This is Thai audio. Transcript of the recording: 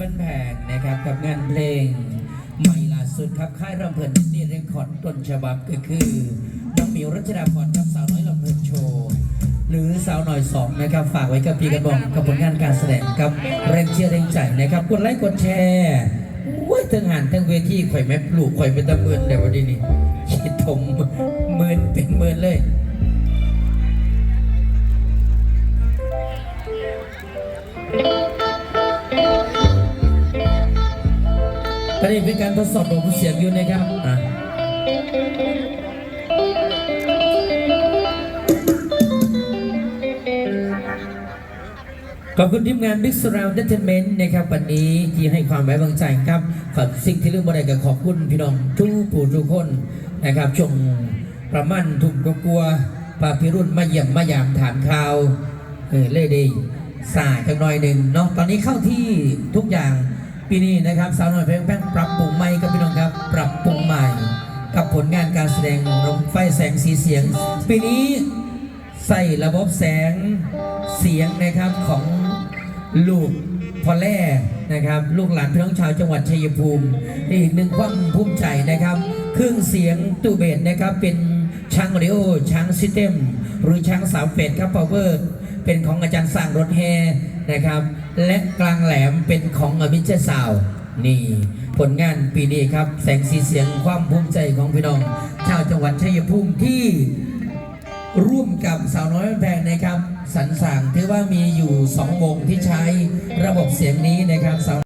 บ้านแพงนะครับกับงานเพลงใหม่ล่าสุดครับค่ายรำเพลินนี่เรคคอร์ดต้นฉบับก็คือน้องมิวรัชดาพรครับสาวน้อยรำเพลินโชว์หรือสาวหน่อยสองนะครับฝากไว้กับพี่กระบอกกับผลงานการแสดงครับแรงเชียร์แรงใจนะครับกดไลค์กดแชร์ว้ยทั้งหันทั้งเวทีข่อยแม่ปลูกข่อยเป็นตะเบือนแต่วันนี้นี่ชิดผมหมื่นเป็นหมื่นเลย อนนี้เป็นการทดสอบระบบเสียงอยู่นะครับอะขอบคุณทีมงาน Big Surround Entertainment นะครับวันนี้ที่ให้ความไว้วางใจครับฝากสิ่งที่เรื่องบ่ได้ก็ขอบคุณพี่น้องทุกผู้ทุกคนนะครับช่วงประมาณทุ่มกลัวๆพาพี่รุ่นมาเยี่ยมมายามถามข่าวเออเล่ดีสายจังหน่อยหนึ่งเนาะตอนนี้เข้าที่ทุกอย่าง ปีนี้นะครับสาวน้อยเพลงแป้งปรับปรุงใหม่ครับพี่น้องครับ ปรับปรุงใหม่ กับผลงานการแสดงลมไฟแสงสีเสียง ปีนี้ใส่ระบบแสงเสียงนะครับของลูกพอแล่นะครับ ลูกหลานพี่น้องชาวจังหวัดชัยภูมินี่อีกหนึ่งความภูมิใจนะครับเครื่องเสียงตูเบสนะครับเป็นช้างออดิโอช้างซิสเต็มหรือช้างสามเฟสครับพาวเวอร์ เป็นของอาจารย์สร้างรถแฮนะครับ และกลางแหลมเป็นของอมิเชสาวนี่ ผลงานปีนี้ครับ แสงสีเสียงความภูมิใจของพี่น้อง ชาวจังหวัดชัยภูมิที่ร่วมกับสาวน้อยแพงนะครับ สรรสางถือว่ามีอยู่สองวงที่ใช้ระบบเสียงนี้นะครับสาว